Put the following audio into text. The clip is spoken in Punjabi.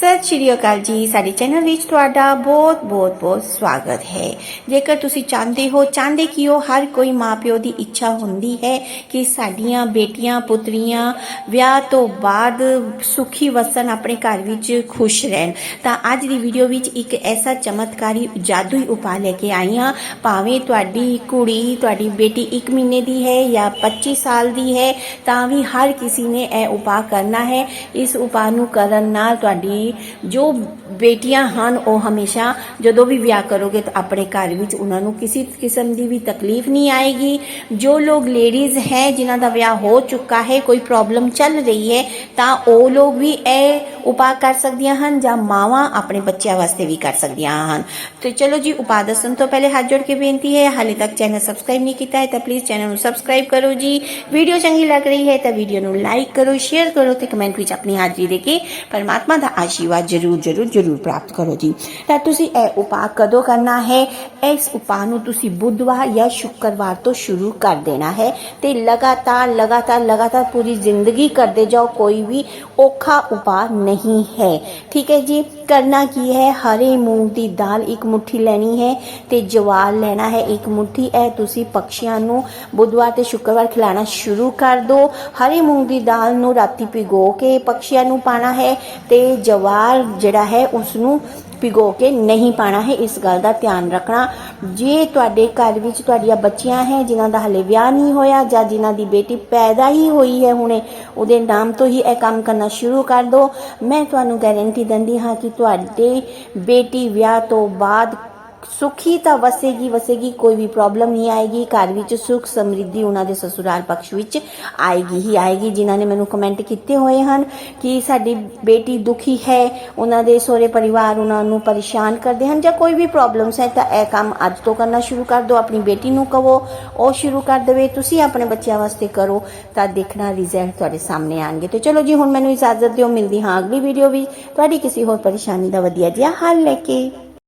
ਸਤਿ ਸ਼੍ਰੀ ਅਕਾਲ ਜੀ, ਸਾਡੇ ਚੈਨਲ ਵਿੱਚ ਤੁਹਾਡਾ ਬਹੁਤ ਬਹੁਤ ਬਹੁਤ ਸਵਾਗਤ ਹੈ। ਜੇਕਰ ਤੁਸੀਂ ਚਾਹੁੰਦੇ ਹੋ, ਚਾਹੁੰਦੇ ਕਿ ਉਹ ਹਰ ਕੋਈ ਮਾਪਿਓ ਦੀ ਇੱਛਾ ਹੁੰਦੀ ਹੈ ਕਿ ਸਾਡੀਆਂ ਬੇਟੀਆਂ, ਪੁੱਤਰੀਆਂ ਵਿਆਹ ਤੋਂ ਬਾਅਦ ਸੁਖੀ ਵਸਣ ਆਪਣੇ ਘਰ ਵਿੱਚ ਖੁਸ਼ ਰਹਿਣ, ਤਾਂ ਅੱਜ ਦੀ ਵੀਡੀਓ ਵਿੱਚ ਇੱਕ ਐਸਾ ਚਮਤਕਾਰੀ ਜਾਦੂਈ ਉਪਾਅ ਲੈ ਕੇ ਆਈ ਹਾਂ। ਭਾਵੇਂ ਤੁਹਾਡੀ ਕੁੜੀ, ਤੁਹਾਡੀ ਬੇਟੀ 1 ਮਹੀਨੇ ਦੀ ਹੈ ਜਾਂ 25 ਸਾਲ ਦੀ ਹੈ, ਤਾਂ ਵੀ ਹਰ ਕਿਸੇ ਨੇ ਇਹ ਉਪਾਅ ਕਰਨਾ ਹੈ। ਇਸ ਉਪਾਅ ਨੂੰ ਕਰਨ ਨਾਲ ਤੁਹਾਡੀ ਜੋ ਬੇਟੀਆਂ ਹਨ, ਉਹ ਹਮੇਸ਼ਾ ਜਦੋਂ ਵੀ ਵਿਆਹ ਕਰੋਗੇ ਤਾਂ ਆਪਣੇ ਘਰ ਵਿੱਚ ਉਹਨਾਂ ਨੂੰ ਕਿਸੇ ਕਿਸਮ ਦੀ ਵੀ ਤਕਲੀਫ ਨਹੀਂ ਆਏਗੀ। ਜੋ ਲੋਕ ਲੇਡੀਜ਼ ਹੈ, ਜਿਨ੍ਹਾਂ ਦਾ ਵਿਆਹ ਹੋ ਚੁੱਕਾ ਹੈ, ਕੋਈ ਪ੍ਰੋਬਲਮ ਚੱਲ ਰਹੀ ਹੈ, ਤਾਂ ਉਹ ਲੋਕ ਵੀ ਇਹ ਉਪਾਅ ਕਰ ਸਕਦੀਆਂ ਹਨ ਜਾਂ ਮਾਵਾਂ ਆਪਣੇ ਬੱਚਿਆਂ ਵਾਸਤੇ ਵੀ ਕਰ ਸਕਦੀਆਂ ਹਨ ਤੇ ਚਲੋ ਜੀ ਉਪਾਅ ਦੱਸਣ ਤੋਂ ਪਹਿਲੇ ਹੱਥ ਜੋੜ ਕੇ ਬੇਨਤੀ ਹੈ ਹਾਲੇ ਤੱਕ ਚੈਨਲ ਸਬਸਕ੍ਰਾਈਬ ਨਹੀਂ ਕੀਤਾ ਹੈ ਤਾਂ ਪਲੀਜ਼ ਚੈਨਲ ਨੂੰ ਸਬਸਕ੍ਰਾਈਬ ਕਰੋ ਜੀ ਵੀਡੀਓ ਚੰਗੀ ਲੱਗ ਰਹੀ ਹੈ ਤਾਂ ਵੀਡੀਓ ਨੂੰ ਲਾਈਕ ਕਰੋ ਸ਼ੇਅਰ ਕਰੋ ਤੇ ਕਮੈਂਟ ਵਿੱਚ ਆਪਣੀ ਹਾਜ਼ਰੀ ਦੇ ਕੇ ਪਰਮਾਤਮਾ ਦਾ ਆਸ਼ੀਰਵਾਦ ਜਰੂਰ ਜਰੂਰ ਜਰੂਰ ਪ੍ਰਾਪਤ ਕਰੋ ਜੀ ਤਾਂ ਤੁਸੀਂ ਇਹ ਉਪਾਅ ਕਦੋਂ ਕਰਨਾ ਹੈ ਇਸ ਉਪਾਅ ਨੂੰ ਤੁਸੀਂ ਬੁੱਧਵਾਰ ਜਾਂ ਸ਼ੁੱਕਰਵਾਰ ਤੋਂ ਸ਼ੁਰੂ ਕਰ ਦੇਣਾ ਹੈ ਤੇ ਲਗਾਤਾਰ ਲਗਾਤਾਰ ਲਗਾਤਾਰ ਪੂਰੀ ਜ਼ਿੰਦਗੀ ਕਰਦੇ ਜਾਓ ਕੋਈ ਵੀ ਔਖਾ ਉਪਾਅ ਨਹੀਂ ਹੈ। ਠੀਕ ਹੈ ਜੀ, ਕਰਨਾ ਕੀ ਹੈ? ਹਰੇ ਮੂੰਗ ਦੀ ਦਾਲ ਇੱਕ ਮੁਠੀ ਲੈਣੀ ਹੈ ਤੇ ਜਵਾਰ ਲੈਣਾ ਹੈ ਇੱਕ ਮੁਠੀ। ਇਹ ਤੁਸੀਂ ਪਕਸ਼ੀਆਂ ਨੂੰ ਬੁੱਧਵਾਰ ਤੇ ਸ਼ੁੱਕਰਵਾਰ ਖਿਲਾਣਾ ਸ਼ੁਰੂ ਕਰ ਦਿਓ ਹਰੇ ਮੂੰਗ ਦੀ ਦਾਲ ਨੂੰ ਰਾਤੀ ਭਿਗੋ ਕੇ ਪਕਸ਼ੀਆਂ ਨੂੰ ਪਾਣਾ ਹੈ ਤੇ ਜਵਾਰ ਜਿਹੜਾ ਹੈ ਉਸ ਨੂੰ ਭਿਗੋ ਕੇ ਨਹੀਂ ਪਾਣਾ ਹੈ, ਇਸ ਗੱਲ ਦਾ ਧਿਆਨ ਰੱਖਣਾ। ਜੇ ਤੁਹਾਡੇ ਘਰ ਵਿੱਚ ਤੁਹਾਡੀਆਂ ਬੱਚੀਆਂ ਹੈ, ਜਿਨ੍ਹਾਂ ਦਾ ਹਲੇ ਵਿਆਹ ਨਹੀਂ ਹੋਇਆ ਜਾਂ ਜਿਨ੍ਹਾਂ ਦੀ ਬੇਟੀ ਪੈਦਾ ਹੀ ਹੋਈ ਹੈ ਹੁਣੇ, ਉਹਦੇ ਨਾਮ ਤੋਂ ਹੀ ਇਹ ਕੰਮ ਕਰਨਾ ਸ਼ੁਰੂ ਕਰ ਦਿਓ ਮੈਂ ਤੁਹਾਨੂੰ ਗਾਰੰਟੀ ਦਿੰਦੀ ਹਾਂ ਕਿ ਤੁਹਾਡੇ ਬੇਟੀ ਵਿਆਹ ਤੋਂ ਬਾਅਦ ਸੁਖੀ ਤਾਂ ਵਸੇਗੀ ਵਸੇਗੀ, ਕੋਈ ਵੀ ਪ੍ਰੋਬਲਮ ਨਹੀਂ ਆਏਗੀ। ਘਰ ਵਿੱਚ ਸੁਖ ਸਮਰਿੱਧੀ ਉਹਨਾਂ ਦੇ ਸਸੁਰਾਲ ਪਕਸ਼ ਵਿੱਚ ਆਏਗੀ ਹੀ ਆਏਗੀ, ਜਿਨ੍ਹਾਂ ਨੇ ਮੈਨੂੰ ਕਮੈਂਟ ਕੀਤੇ ਹੋਏ ਹਨ ਕਿ ਸਾਡੀ ਬੇਟੀ ਦੁਖੀ ਹੈ, ਉਹਨਾਂ ਦੇ ਸਹੁਰੇ ਪਰਿਵਾਰ ਉਹਨਾਂ ਨੂੰ ਪਰੇਸ਼ਾਨ ਕਰਦੇ ਹਨ ਜਾਂ ਕੋਈ ਵੀ ਪ੍ਰੋਬਲਮਸ ਹੈ ਤਾਂ ਇਹ ਕੰਮ ਅੱਜ ਤੋਂ ਕਰਨਾ ਸ਼ੁਰੂ ਕਰ ਦਿਓ, ਆਪਣੀ ਬੇਟੀ ਨੂੰ ਕਹੋ, ਉਹ ਸ਼ੁਰੂ ਕਰ ਦੇਵੇ, ਤੁਸੀਂ ਆਪਣੇ ਬੱਚਿਆਂ ਵਾਸਤੇ ਕਰੋ ਤਾਂ ਦੇਖਣਾ ਰਿਜ਼ਲਟ ਤੁਹਾਡੇ ਸਾਹਮਣੇ ਆਣਗੇ। ਤੇ ਚਲੋ ਜੀ, ਹੁਣ ਮੈਨੂੰ ਇਜਾਜ਼ਤ ਦਿਓ, ਮਿਲਦੀ ਹਾਂ ਅਗਲੀ ਵੀਡੀਓ ਵਿੱਚ। ਤੁਹਾਡੀ ਕਿਸੇ ਹੋਰ ਪਰੇਸ਼ਾਨੀ ਦਾ ਵਧੀਆ ਜਿਹਾ ਹੱਲ ਲੈ ਕੇ।